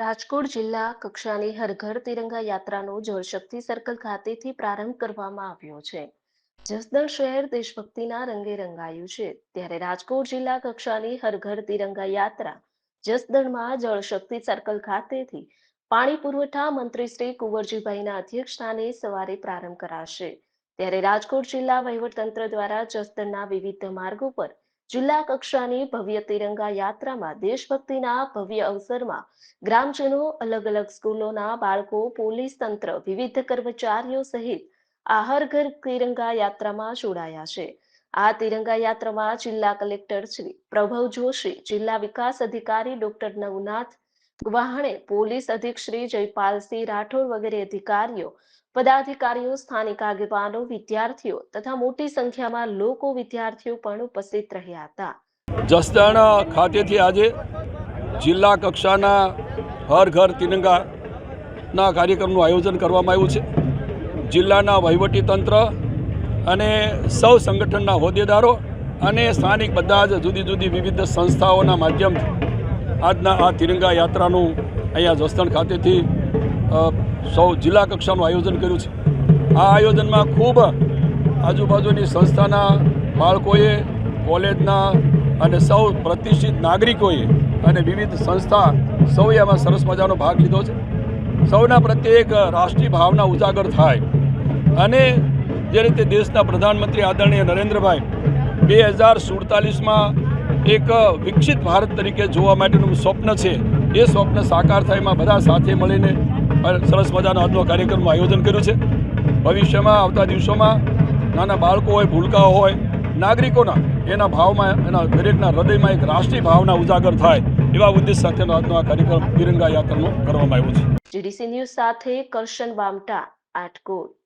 રાજકોટ જિલ્લા કક્ષાની હરઘર તિરંગા યાત્રાનો જળશક્તિ સર્કલ ખાતેથી પ્રારંભ કરવામાં આવ્યો છે. જસદણ શહેર દેશભક્તિના રંગે રંગાયું છે. ત્યારે રાજકોટ જિલ્લા કક્ષાની હરઘર તિરંગા યાત્રા જસદણમાં જળશક્તિ સર્કલ ખાતેથી પાણી પુરવઠા મંત્રી શ્રી કુંવરજીભાઈના અધ્યક્ષસ્થાને સવારે પ્રારંભ કરાશે. ત્યારે રાજકોટ જિલ્લા વહીવટતંત્ર દ્વારા જસદણના વિવિધ માર્ગો પર જિલ્લા કક્ષાની ભવ્ય તિરંગા યાત્રામાં દેશભક્તિના ભવ્ય અવસરમાં ગ્રામજનો, અલગ અલગ સ્કૂલોના બાળકો, પોલીસ તંત્ર, વિવિધ કર્મચારીઓ સહિત આ ઘર તિરંગા યાત્રામાં જોડાયા છે. આ તિરંગા યાત્રામાં જિલ્લા કલેક્ટર શ્રી પ્રભવ જોશી, જિલ્લા વિકાસ અધિકારી ડોક્ટર નવનાથ ગુવાહાણે, પોલીસ અધિક શ્રી જયપાલસિંહ રાઠોડ વગેરે અધિકારીઓ પદાધિકારીઓ, સ્થાનિક આગેવાનો, વિદ્યાર્થીઓ તથા મોટી સંખ્યામાં લોકો વિદ્યાર્થીઓ પણ ઉપસ્થિત રહ્યા હતા. જસદણ ખાતેથી આજે જિલ્લા કક્ષાના હર ઘર તિરંગાના કાર્યક્રમનું આયોજન કરવામાં આવ્યું છે. જિલ્લાના વહીવટી તંત્ર અને સૌ સંગઠનના હોદ્દેદારો અને સ્થાનિક બધા જ જુદી જુદી વિવિધ સંસ્થાઓના માધ્યમથી આજના આ તિરંગા યાત્રાનું અહીંયા જસદણ ખાતેથી સૌ જિલ્લા કક્ષાનું આયોજન કર્યું છે. આ આયોજનમાં ખૂબ આજુબાજુની સંસ્થાના બાળકોએ, કોલેજના અને સૌ પ્રતિષ્ઠિત નાગરિકોએ અને વિવિધ સંસ્થા સૌએ આમાં સરસ મજાનો ભાગ લીધો છે. સૌના પ્રત્યે એક રાષ્ટ્રીય ભાવના ઉજાગર થાય. અને જે રીતે દેશના પ્રધાનમંત્રી આદરણીય નરેન્દ્રભાઈ બે હજાર સુડતાલીસમાં એક વિકસિત ભારત તરીકે જોવા માટેનું સ્વપ્ન છે. એ સ્વપ્ન સાકાર થાય એમાં બધા સાથે મળીને સરસ મજાનો આજનો કાર્યક્રમનું આયોજન કર્યું છે. ભવિષ્યમાં, આવતા દિવસોમાં નાના બાળકો હોય, ભૂલકાઓ હોય, નાગરિકોના એના ભાવમાં, એના દરેકના હૃદયમાં એક રાષ્ટ્રીય ભાવના ઉજાગર થાય એવા ઉદ્દેશ સાથેનો આજનો આ કાર્યક્રમ તિરંગા યાત્રાનો કરવામાં આવ્યો છે. જીડીસી ન્યૂઝ સાથે કરશન વામટા, આટકોટ.